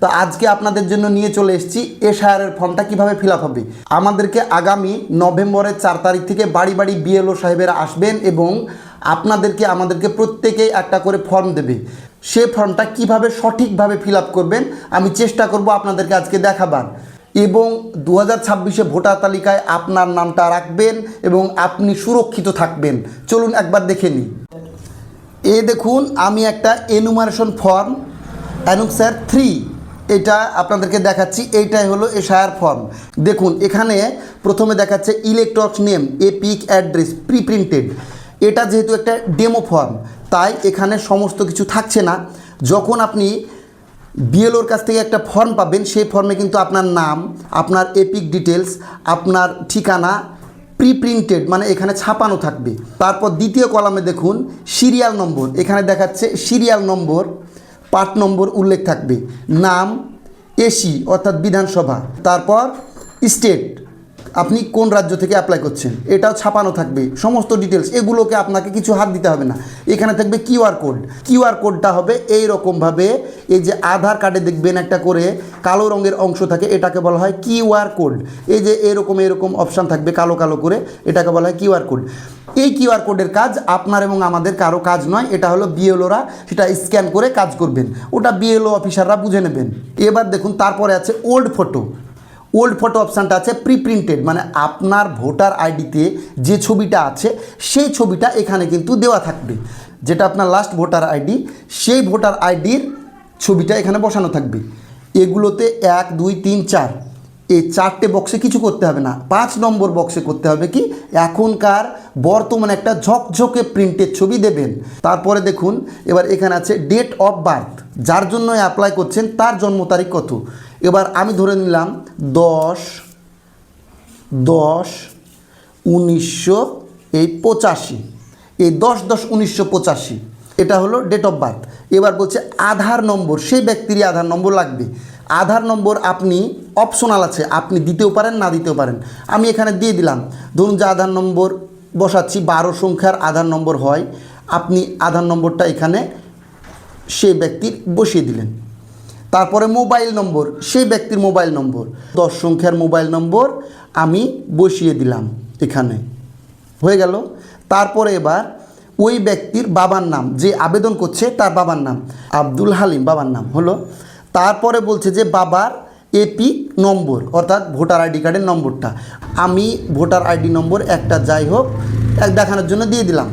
তো আজকে আপনাদের জন্য নিয়ে চলে এসেছি এশায়ারের ফর্মটা কীভাবে ফিল আপ হবে। আমাদেরকে আগামী নভেম্বরের চার তারিখ থেকে বাড়ি বাড়ি বিএলও সাহেবেরা আসবেন এবং আপনাদেরকে, আমাদেরকে প্রত্যেকেই একটা করে ফর্ম দেবে। সে ফর্মটা কীভাবে সঠিকভাবে ফিল আপ করবেন, আমি চেষ্টা করব আপনাদেরকে আজকে দেখাবার। এবং দু হাজার ছাব্বিশে ভোটার তালিকায় আপনার নামটা রাখবেন এবং আপনি সুরক্ষিত থাকবেন। চলুন একবার দেখে নিই। এ দেখুন, আমি একটা এনুমারেশন ফর্ম অ্যানুক্সার থ্রি এটা আপনাদেরকে দেখাচ্ছি, এইটাই হলো এশায়ার ফর্ম দেখুন, এখানে প্রথমে দেখাচ্ছে electors name EPIC address preprinted এটা যেহেতু একটা ডেমো ফর্ম তাই এখানে সমস্ত কিছু থাকছে না। যখন আপনি বিএলওর কাছ থেকে একটা ফর্ম পাবেন, সেই ফর্মে কিন্তু আপনার নাম, আপনার এপিক ডিটেলস আপনার ঠিকানা প্রিপ্রিন্টেড মানে এখানে ছাপানো থাকবে। তারপর দ্বিতীয় কলামে দেখুন সিরিয়াল নম্বর এখানে দেখাচ্ছে সিরিয়াল নম্বর পার্ট নম্বর উল্লেখ থাকবে। নাম, এসি, অর্থাৎ বিধানসভা। তারপর, স্টেট। আপনি কোন রাজ্য থেকে অ্যাপ্লাই করছেন? এটাও ছাপানো থাকবে। সমস্ত ডিটেলস এগুলোকে আপনাকে কিছু হাত দিতে হবে না। এখানে থাকবে কিউআর কোড কিউআর কোডটা হবে এই রকমভাবে এই যে আধার কার্ডে দেখবেন একটা করে কালো রঙের অংশ থাকে, এটাকে বলা হয় কিউআর কোড এই যে এরকম এরকম অপশান থাকবে কালো কালো করে, এটাকে বলা হয় কিউআর কোড এই কিউআর কোডের কাজ আপনার এবং আমাদের কারও কাজ নয়, এটা হলো বিএলওরা সেটা স্ক্যান করে কাজ করবেন। ওটা বিএলও অফিসাররা বুঝে নেবেন। এবার দেখুন, তারপরে আছে ওল্ড ফটো। ওল্ড ফটো অপশানটা আছে প্রি প্রিন্টেড মানে আপনার ভোটার আইডিতে যে ছবিটা আছে, সেই ছবিটা এখানে কিন্তু দেওয়া থাকবে। যেটা আপনার লাস্ট ভোটার আইডি, সেই ভোটার আইডির ছবিটা এখানে বসানো থাকবে। এগুলোতে এক, দুই, তিন, চার। এই চারটে বক্সে কিছু করতে হবে না। পাঁচ নম্বর বক্সে করতে হবে কি? এখনকার বর্তমানে একটা ঝকঝকে প্রিন্টের ছবি দেবেন। তারপরে দেখুন, এবার এখানে আছে ডেট অফ বার্থ যার জন্য অ্যাপ্লাই করছেন, তার জন্ম তারিখ কত? এবার আমি ধরে নিলাম দশ দশ, উনিশশো এই পঁচাশি। এই দশ দশ, উনিশশো পঁচাশি, এটা হলো ডেট অফ বার্থ এবার বলছে আধার নম্বর, সেই ব্যক্তিরই আধার নম্বর লাগবে। আধার নম্বর আপনি অপশনাল আছে, আপনি দিতেও পারেন, না দিতেও পারেন। আমি এখানে দিয়ে দিলাম। ধরুন যে আধার নম্বর বসাচ্ছি, বারো সংখ্যার আধার নম্বর হয়। আপনি আধার নম্বরটা এখানে সেই ব্যক্তির বসিয়ে দিলেন। তারপরে মোবাইল নম্বর, সেই ব্যক্তির মোবাইল নম্বর। দশ সংখ্যার মোবাইল নম্বর আমি বসিয়ে দিলাম এখানে। হয়ে গেল? তারপরে এবার ওই ব্যক্তির বাবার নাম, যে আবেদন করছে তার বাবার নাম, আব্দুল হালিম বাবার নাম হলো। তারপরে বলছে যে, বাবার এপি নম্বর, অর্থাৎ ভোটার আইডি কার্ডের নম্বরটা। আমি ভোটার আইডি নম্বর একটা যাই হোক, এক দেখানোর জন্য দিয়ে দিলাম।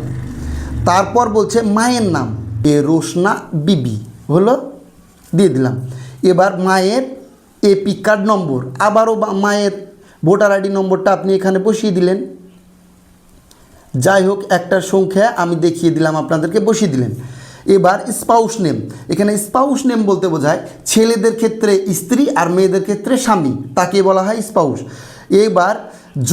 তারপর বলছে মায়ের নাম, এ রোশনা বিবি, হলো? দিয়ে দিলাম। এবার মায়ের এপি কার্ড নম্বর, আবারও মায়ের ভোটার আইডি নম্বরটা আপনি এখানে বসিয়ে দিলেন। যাই হোক, একটা সংখ্যা আমি দেখিয়ে দিলাম আপনাদেরকে, বসিয়ে দিলেন। এবার স্পাউস নেম এখানে স্পাউস নেম বলতে বোঝায় ছেলেদের ক্ষেত্রে স্ত্রী আর মেয়েদের ক্ষেত্রে স্বামী। তাকে বলা হয় স্পাউস এবার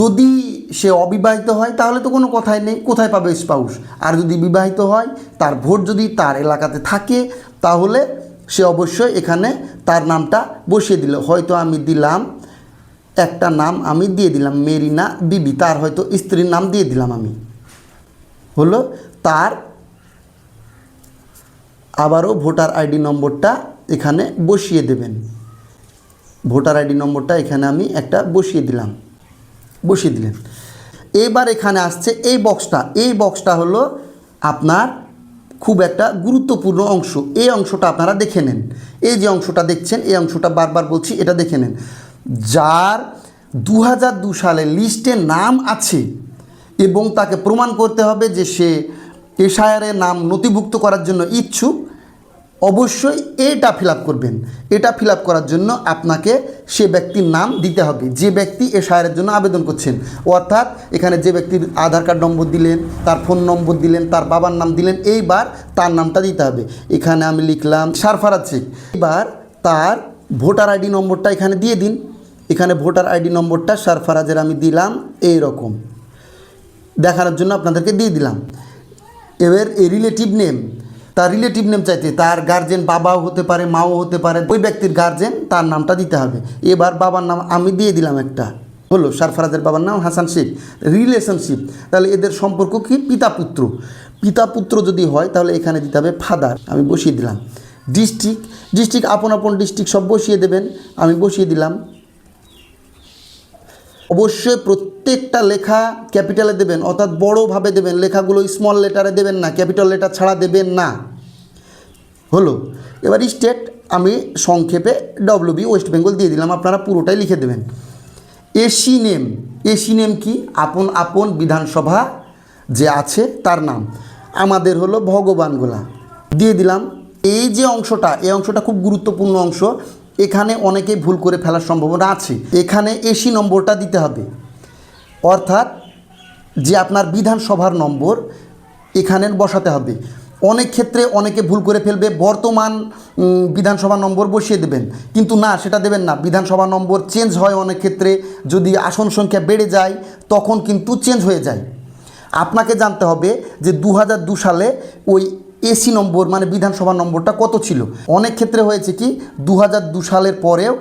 যদি সে অবিবাহিত হয়, তাহলে তো কোনো কথাই নেই, কোথায় পাবে স্পাউস আর যদি বিবাহিত হয়, তার ভোট যদি তার এলাকাতে থাকে, তাহলে সে অবশ্যই এখানে তার নামটা বসিয়ে দিল। হয়তো আমি দিলাম, একটা নাম আমি দিয়ে দিলাম, মেরিনা বিবি। তার হয়তো স্ত্রীর নাম দিয়ে দিলাম আমি। হলো তার আবারও ভোটার আইডি নম্বরটা এখানে বসিয়ে দেবেন। ভোটার আইডি নম্বরটা এখানে আমি একটা বসিয়ে দিলাম। বসিয়ে দিলেন। এবার এখানে আসছে এই বক্সটা। এই বক্সটা হলো আপনার খুব একটা গুরুত্বপূর্ণ অংশ। এই অংশটা আপনারা দেখে নেন। এই যে অংশটা দেখছেন, এই অংশটা বারবার বলছি, এটা দেখে নেন। যার দু দু সালে লিস্টে নাম আছে এবং তাকে প্রমাণ করতে হবে যে সে এশায়ারে নাম নথিভুক্ত করার জন্য ইচ্ছুক অবশ্যই এটা ফিল আপ করবেন। এটা ফিল আপ করার জন্য আপনাকে সে ব্যক্তির নাম দিতে হবে। যে ব্যক্তি এ সায়ারের জন্য আবেদন করছেন, অর্থাৎ এখানে যে ব্যক্তির আধার কার্ড নম্বর দিলেন, তার ফোন নম্বর দিলেন, তার বাবার নাম দিলেন, এইবার তার নামটা দিতে হবে। এখানে আমি লিখলাম সারফারাজ শেখ। এবার তার ভোটার আইডি নম্বরটা এখানে দিয়ে দিন। এখানে ভোটার আইডি নম্বরটা সারফারাজের আমি দিলাম এই রকম দেখানোর জন্য আপনাদেরকে দিয়ে দিলাম। এবার এই রিলেটিভ নেম তার রিলেটিভ নেম চাইতে, তার গার্জেন বাবাও হতে পারে, মাও হতে পারে, ওই ব্যক্তির গার্জেন তার নামটা দিতে হবে। এবার বাবার নাম আমি দিয়ে দিলাম একটা। হলো সারফারাজের বাবার নাম হাসান শেখ। রিলেশনশিপ তাহলে এদের সম্পর্ক কি? পিতা পুত্র। পিতা পুত্র যদি হয়, তাহলে এখানে দিতে হবে ফাদার আমি বসিয়ে দিলাম। ডিস্ট্রিক্ট ডিস্ট্রিক্ট আপন আপন ডিস্ট্রিক্ট সব বসিয়ে দেবেন। আমি বসিয়ে দিলাম। অবশ্যই প্রত্যেকটা লেখা ক্যাপিটালে দেবেন, অর্থাৎ বড়োভাবে দেবেন, লেখাগুলো স্মল লেটারে দেবেন না ক্যাপিটাল লেটার ছাড়া দেবেন না। হলো? এবার স্টেট আমি সংক্ষেপে ডব্লিউবি ওয়েস্ট বেঙ্গল দিয়ে দিলাম, আপনারা পুরোটাই লিখে দেবেন। এসি নেম এসি নেম কি? আপন আপন বিধানসভা যে আছে তার নাম। আমাদের হলো ভগবানগোলা। দিয়ে দিলাম, এই যে অংশটা, এই অংশটা খুব গুরুত্বপূর্ণ অংশ এখানে অনেকেই ভুল করে ফেলার সম্ভাবনা আছে। এখানে এসি নম্বরটা দিতে হবে। অর্থাৎ যে আপনার বিধানসভার নম্বর, এখানে বসাতে হবে। অনেক ক্ষেত্রে অনেকে ভুল করে ফেলবে, বর্তমান বিধানসভা নম্বর বসিয়ে দেবেন। কিন্তু না, সেটা দেবেন না। বিধানসভা নম্বর চেঞ্জ হয় অনেক ক্ষেত্রে। যদি আসন সংখ্যা বেড়ে যায়, তখন কিন্তু চেঞ্জ হয়ে যায়। আপনাকে জানতে হবে যে দু সালে ওই এসি নম্বর মানে বিধানসভা নম্বরটা কত ছিল? অনেক ক্ষেত্রে হয়েছে কি দু সালের পরেও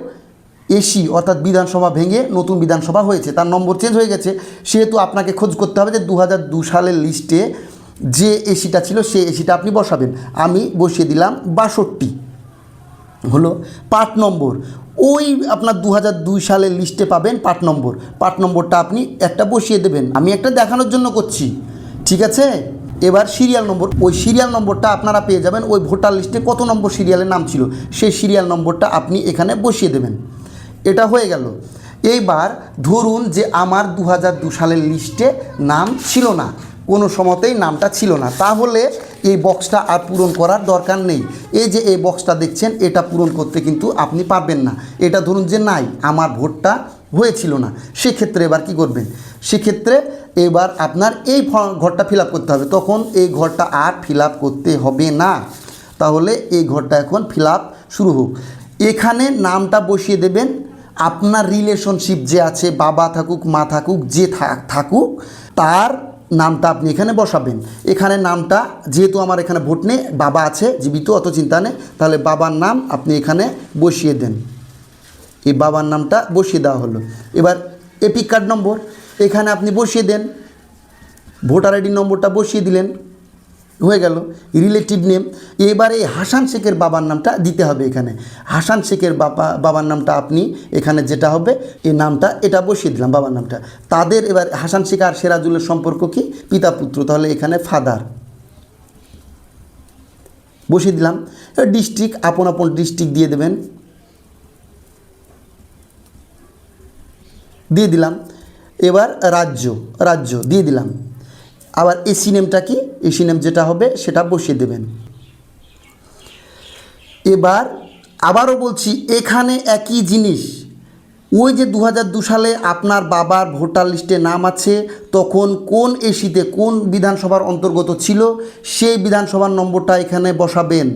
এসি অর্থাৎ বিধানসভা ভেঙে নতুন বিধানসভা হয়েছে। তার নম্বর চেঞ্জ হয়ে গেছে। সেহেতু আপনাকে খোঁজ করতে হবে যে দু সালের লিস্টে যে এসিটা ছিল, সে এসিটা আপনি বসাবেন। আমি বসিয়ে দিলাম বাষট্টি। হলো পার্ট নম্বর। ওই আপনার দু দুই সালের লিস্টে পাবেন পার্ট নম্বর। পার্ট নম্বরটা আপনি একটা বসিয়ে দেবেন। আমি একটা দেখানোর জন্য করছি। ঠিক আছে? এবার সিরিয়াল নম্বর ওই সিরিয়াল নম্বরটা আপনারা পেয়ে যাবেন, ওই ভোটার লিস্টে কত নম্বর সিরিয়ালের নাম ছিল, সেই সিরিয়াল নম্বরটা আপনি এখানে বসিয়ে দেবেন। এটা হয়ে গেল। এইবার ধরুন যে আমার দু সালের লিস্টে নাম ছিল না, কোনো সময়তেই নামটা ছিল না। তাহলে এই বক্সটা আর পূরণ করার দরকার নেই। এই যে এই বক্সটা দেখছেন, এটা পূরণ করতে কিন্তু আপনি পারবেন না। এটা ধরুন যে নাই, আমার ভোটটা হয়েছিল না। সেক্ষেত্রে এবার কি করবেন? সেক্ষেত্রে এবার আপনার এই ঘরটা ফিল করতে হবে। তখন এই ঘরটা আর ফিল করতে হবে না। তাহলে এই ঘরটা এখন ফিল শুরু হোক। এখানে নামটা বসিয়ে দেবেন। আপনার রিলেশনশিপ যে আছে, বাবা থাকুক, মা থাকুক, যে থাকুক, তার নামটা আপনি এখানে বসাবেন। এখানে নামটা, যেহেতু আমার এখানে ভোট নেই, বাবা আছে, জীবিত, অত চিন্তা নেই, তাহলে বাবার নাম আপনি এখানে বসিয়ে দেন। এই বাবার নামটা বসিয়ে দেওয়া হলো। এবার এপিক কার্ড নম্বর, এখানে আপনি বসিয়ে দেন। ভোটার আইডি নম্বরটা বসিয়ে দিলেন। হয়ে গেল। রিলেটিভ নেম এবারে হাসান শেখের বাবার নামটা দিতে হবে এখানে। হাসান শেখের বাবা, বাবার নামটা আপনি এখানে যেটা হবে এই নামটা, এটা বসিয়ে দিলাম বাবার নামটা। তাদের এবার হাসান শেখ আর সেরাজুলের সম্পর্ক কি? পিতা পুত্র, তাহলে এখানে ফাদার বসিয়ে দিলাম। ডিস্ট্রিক্ট আপন আপন ডিস্ট্রিক্ট দিয়ে দেবেন। দিয়ে দিলাম। এবার রাজ্য রাজ্য দিয়ে দিলাম। আবার এসি নেমটা কি? এসি নেম যেটা হবে, সেটা বসিয়ে দেবেন। এবার আবারও বলছি, এখানে একই জিনিস। ওই যে দু সালে আপনার বাবার ভোটার লিস্টে নাম আছে, তখন কোন এসিতে কোন বিধানসভার অন্তর্গত ছিল, সেই বিধানসভার নম্বরটা এখানে বসাবেন।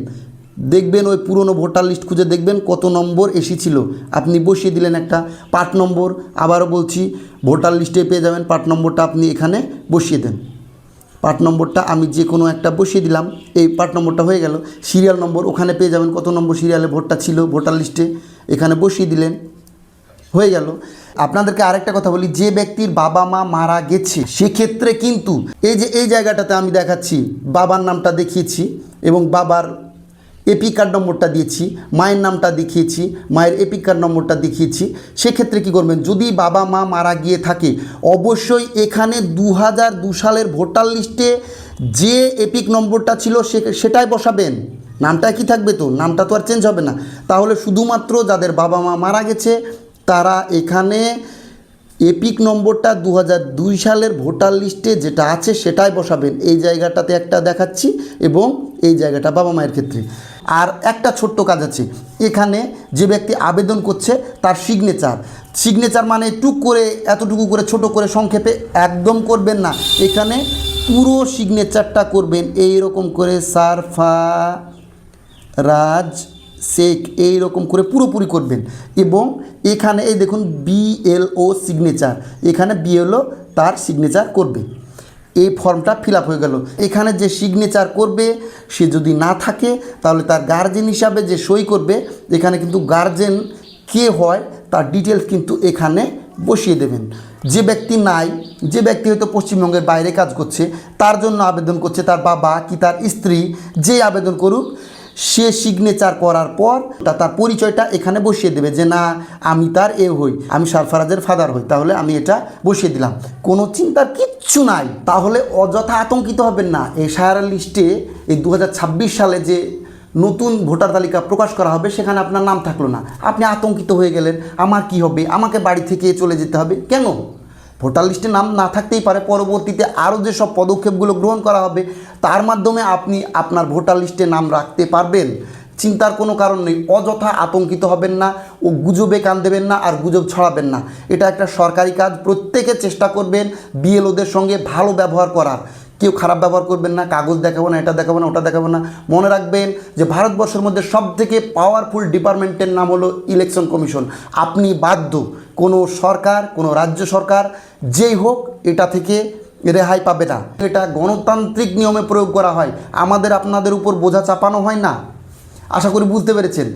দেখবেন ওই পুরনো ভোটার লিস্ট খুঁজে দেখবেন কত নম্বর এসি ছিল। আপনি বসিয়ে দিলেন একটা পার্ট নম্বর। আবারও বলছি, ভোটার লিস্টে পেয়ে যাবেন পার্ট নম্বরটা আপনি এখানে বসিয়ে দেন। পার্ট নম্বরটা আমি যে কোনো একটা বসিয়ে দিলাম। এই পার্ট নম্বরটা হয়ে গেল। সিরিয়াল নম্বর ওখানে পেয়ে যাবেন কত নম্বর সিরিয়ালে ভোটটা ছিল ভোটার লিস্টে। এখানে বসিয়ে দিলেন। হয়ে গেল। আপনাদেরকে আরেকটা কথা বলি, যে ব্যক্তির বাবা মা মারা গেছে, সেক্ষেত্রে কিন্তু এই যে, এই জায়গাটাতে আমি দেখাচ্ছি, বাবার নামটা দেখিয়েছি এবং বাবার এপি কার্ড নম্বরটা দিয়েছি, মায়ের নামটা দেখিয়েছি, মায়ের এপি কার্ড নম্বরটা দেখিয়েছি। সেক্ষেত্রে কী করবেন, যদি বাবা মা মারা গিয়ে থাকে, অবশ্যই এখানে দু হাজার দু সালের ভোটার লিস্টে যে এপিক নম্বরটা ছিল সে সেটাই বসাবেন। নামটা কি থাকবে তো, নামটা তো আর চেঞ্জ হবে না। তাহলে শুধুমাত্র যাদের বাবা মা মারা গেছে, তারা এখানে এপিক নম্বরটা দু সালের ভোটার লিস্টে যেটা আছে সেটাই বসাবেন। এই জায়গাটাতে একটা দেখাচ্ছি এবং এই জায়গাটা বাবা মায়ের ক্ষেত্রে। আর একটা ছোট্ট কাজ আছে। এখানে যে ব্যক্তি আবেদন করছে, তার সিগনেচার সিগনেচার মানে টুক করে, এতটুকু করে, ছোট করে সংক্ষেপে একদম করবেন না। এখানে পুরো সিগনেচারটা করবেন। এই রকম করে সারফা, রাজ শেখ এই রকম করে পুরোপুরি করবেন। এবং এখানে এই দেখুন বিএলও সিগনেচার এখানে বিএলও তার সিগনেচার করবে। এই ফর্মটা ফিল হয়ে গেল। এখানে যে সিগনেচার করবে, সে যদি না থাকে, তাহলে তার গার্জেন হিসাবে যে সই করবে, এখানে কিন্তু গার্জেন কে হয়, তার ডিটেলস কিন্তু এখানে বসিয়ে দেবেন। যে ব্যক্তি নাই, যে ব্যক্তি হয়তো পশ্চিমবঙ্গের বাইরে কাজ করছে, তার জন্য আবেদন করছে তার বাবা কি তার স্ত্রী যে আবেদন করুক সে সিগনেচার করার পর তার পরিচয়টা এখানে বসিয়ে দেবে যে, না, আমি তার এ হই, আমি সারফারাজের ফাদার হই, তাহলে আমি এটা বসিয়ে দিলাম। কোনো চিন্তার কিচ্ছু নাই। তাহলে অযথা আতঙ্কিত হবেন না। এই সায়ার লিস্টে এই দু হাজার ছাব্বিশ সালে যে নতুন ভোটার তালিকা প্রকাশ করা হবে, সেখানে আপনার নাম থাকল না। আপনি আতঙ্কিত হয়ে গেলেন, আমার কি হবে? আমাকে বাড়ি থেকে চলে যেতে হবে? কেন? ভোটার লিস্টে নাম না থাকতেই পারে। পরবর্তীতে আরও যেসব পদক্ষেপগুলো গ্রহণ করা হবে, তার মাধ্যমে আপনি আপনার ভোটার লিস্টে নাম রাখতে পারবেন। চিন্তার কোনো কারণ নেই, অযথা আতঙ্কিত হবেন না ও গুজবে কান দেবেন না আর গুজব ছড়াবেন না। এটা একটা সরকারি কাজ, প্রত্যেকে চেষ্টা করবেন বিএলওদের সঙ্গে ভালো ব্যবহার করার। কেউ খারাপ ব্যবহার করবেন না, কাগজ দেখাবো না, এটা দেখাবো না, ওটা দেখাবো না। মনে রাখবেন যে ভারতবর্ষের মধ্যে সবথেকে পাওয়ারফুল ডিপার্টমেন্টের নাম হলো ইলেকশন কমিশন আপনি বাধ্য কোনো সরকার, কোনো রাজ্য সরকার, যেই হোক, এটা থেকে রেহাই পাবে না। এটা গণতান্ত্রিক নিয়মে প্রয়োগ করা হয়। আমাদের আপনাদের উপর বোঝা চাপানো হয় না। আশা করি বুঝতে পেরেছেন।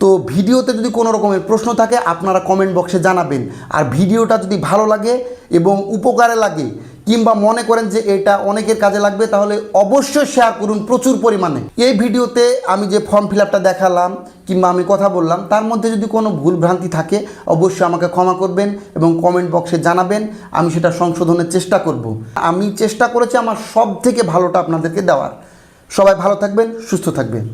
তো ভিডিওতে যদি কোনো রকমের প্রশ্ন থাকে, আপনারা কমেন্ট বক্সে জানাবেন। আর ভিডিওটা যদি ভালো লাগে এবং উপকারে লাগে কিংবা মনে করেন যে এটা অনেকের কাজে লাগবে, তাহলে অবশ্যই শেয়ার করুন প্রচুর পরিমাণে। এই ভিডিওতে আমি যে ফর্ম ফিল দেখালাম কিংবা আমি কথা বললাম, তার মধ্যে যদি কোনো ভুল ভ্রান্তি থাকে, অবশ্যই আমাকে ক্ষমা করবেন এবং কমেন্ট বক্সে জানাবেন, আমি সেটা সংশোধনের চেষ্টা করব। আমি চেষ্টা করেছি আমার সব থেকে ভালোটা আপনাদেরকে দেওয়ার। সবাই ভালো থাকবেন, সুস্থ থাকবেন।